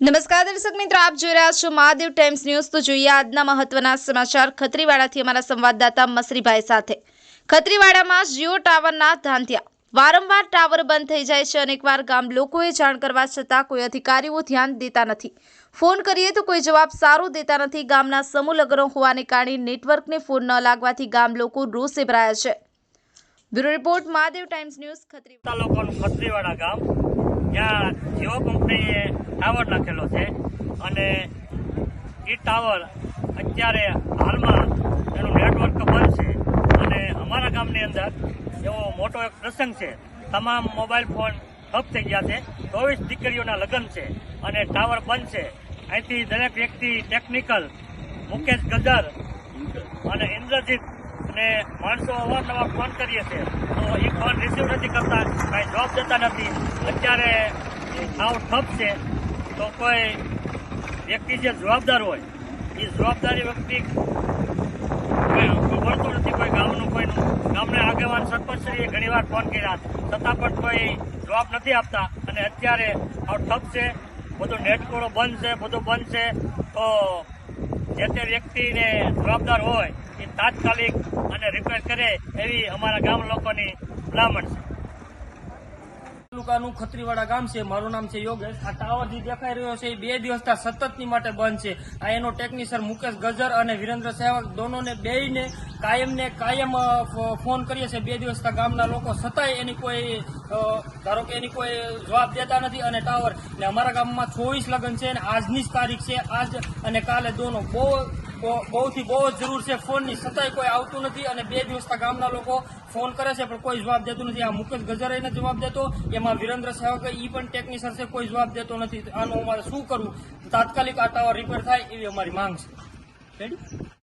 નમસ્કાર દર્શક મિત્રો, આપ જોઈ રહ્યા છો મહાદેવ ટાઈમ્સ ન્યૂઝ. તો જોઈએ આજના મહત્વના સમાચાર ખત્રીવાડાથી અમારા સંવાદદાતા મસરીભાઈ સાથે. ખત્રીવાડામાં જીઓ ટાવરના ધાંધિયા. વારંવાર ટાવર બંધ થઈ જાય છે. અનેકવાર ગામ લોકોએ જાણ કરવા છતાં કોઈ અધિકારીઓ ધ્યાન દેતા નથી. ફોન કરીએ તો કોઈ જવાબ સારો દેતા નથી. ગામના સમૂહ લગ્નો હોવાને કારણે નેટવર્કને ફોન ન લાગવાથી ગામ લોકો રોષે ભરાયા છે. Bureau report, Mahadev Times News, Khatri તાલુકાનું ખત્રીવાડા ગામ. જ્યાં જીઓ કંપનીએ ટાવર નાખેલો છે. અને એ ટાવર અત્યારે હાલમાં એનું નેટવર્ક બંધ છે. અને અમારા ગામની અંદર એવો મોટો એક પ્રસંગ છે. તમામ મોબાઈલ ફોન ઠપ થઈ ગયા છે. ચોવીસ દીકરીઓના લગ્ન છે અને ટાવર બંધ છે. અહીંથી દરેક વ્યક્તિ ટેકનિકલ મુકેશ ગજર અને ઇન્દ્રજીત અને માણસો અવારનવાર ફોન કરીએ છીએ તો એ ફોન રિસીવ નથી કરતા, કાંઈ જવાબ દેતા નથી. અત્યારે સાવ ઠપ છે. તો કોઈ વ્યક્તિ જે જવાબદાર હોય, એ જવાબદારી વ્યક્તિ વળતું નથી, કોઈ ગામનું, કોઈનું. ગામને આગેવાન સરપંચશ્રીએ ઘણીવાર ફોન કર્યા. છતાં પણ કોઈ જવાબ નથી આપતા. અને અત્યારે સાવ ઠપ છે. બધું નેટકોડો બંધ છે, બધું બંધ છે. તો જે તે વ્યક્તિને જવાબદાર હોય તાત્કાલિક અને રિપેર કરે એવી અમારા ગામ લોકોની ભલામણ છે. તાલુકાનું ખત્રીવાડા ગામ છે, મારું નામ છે યોગેશ. આ ટાવર જે દેખાઈ રહ્યો છે એ બે દિવસના સતતની માટે બંધ છે. આ એનો ટેકનિશિયન મુકેશ ગજર અને વિરેન્દ્ર સહેવાગ દોનોને બેયને કાયમને કાયમ ફોન કરીએ છીએ બે દિવસના ગામના લોકો છતાંય એની કોઈ ધારો કે એની કોઈ જવાબ દેતા નથી અને ટાવર ને અમારા ગામમાં ચોવીસ લગ્ન છે અને આજની જ તારીખ છે. આજ અને કાલે દોનો. બહુ- બહુથી બહુ જ જરૂર છે. ફોનની છતાંય કોઈ આવતું નથી અને બે દિવસના ગામના લોકો ફોન કરે છે, પણ કોઈ જવાબ દેતું નથી. આ મુકેશ ગજરાઈને જવાબ દેતો, એમાં વિરેન્દ્ર સહેવાગ એ પણ ટેકનિશિયન છે, કોઈ જવાબ દેતો નથી. આનું અમારે શું કરવું? તાત્કાલિક આ ટાવર રિપેર થાય એવી અમારી માંગ છે. રેડી